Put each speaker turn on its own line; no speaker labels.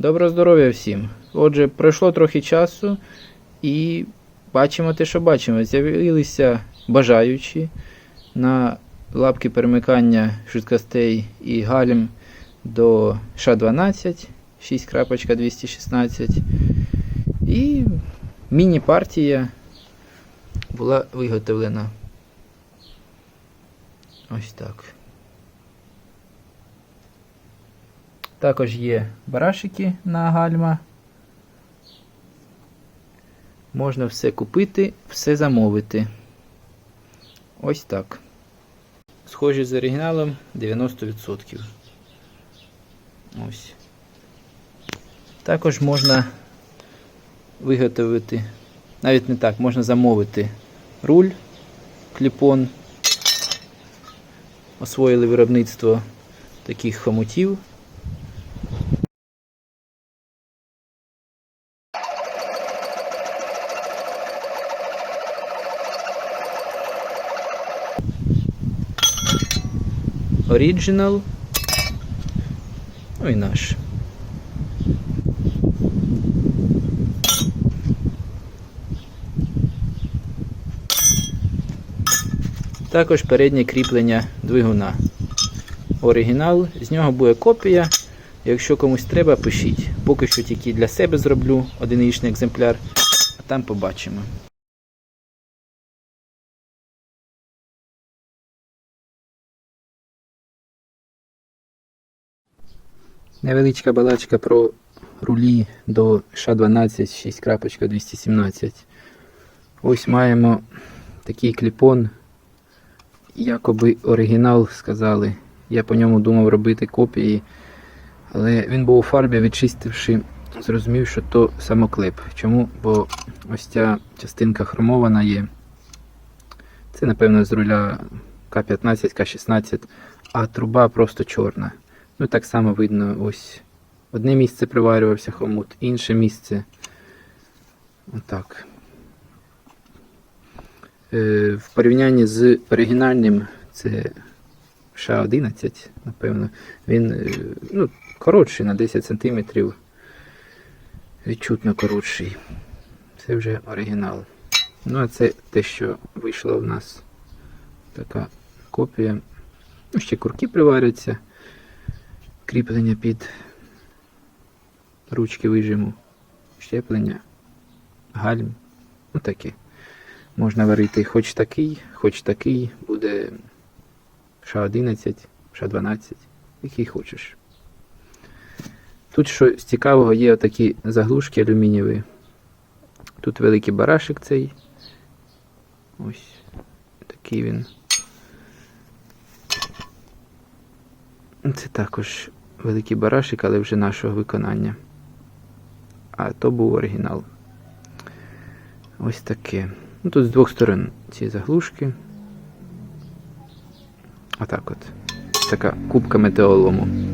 Доброго здоров'я всім. Отже, пройшло трохи часу і бачимо те, що бачимо. З'явилися бажаючі на лапки перемикання швидкостей і гальм до Ш12 6.216. І міні-партія була виготовлена. Ось так. Також є барашики на гальма. Можна все купити, все замовити. Ось так. Схожі з оригіналом 90%. Ось. Також можна виготовити, навіть не так, можна замовити руль, кліпон. Освоїли виробництво таких хомутів. Original. Ну і наш. Також переднє кріплення двигуна. Оригінал, з нього буде копія. Якщо комусь треба, пишіть. Поки що тільки для себе зроблю одиничний екземпляр, а там побачимо. Невеличка балачка про рулі до Ш12 6.217. Ось маємо такий кліпон. Якоби оригінал сказали. Я по ньому думав робити копії, але він був у фарбі, відчистивши, зрозумів, що то самоклеп. Чому? Бо ось ця частинка хромована є. Це, напевно, з руля К15, К16, а труба просто чорна. Ну, так само видно, ось одне місце приварювався хомут, інше місце. Отак. Е, в порівнянні з оригінальним, це Ш11, напевно, він е, ну, коротший на 10 см. Відчутно коротший. Це вже оригінал. Ну, а це те, що вийшло в нас така копія. Ну, ще курки приваряться кріплення під ручки вижиму, щеплення, гальм. Ну таке. Можна варити хоч такий, хоч такий, буде Ш11, Ш12, який хочеш. Тут що з цікавого є отакі заглушки алюмінієві. Тут великий барашек цей. Ось такий він. Це також великий барашик, але вже нашого виконання. А то був оригінал. Ось таке. Ну, Тут з двох сторон ці заглушки. Отак от. Така кубка метеолому.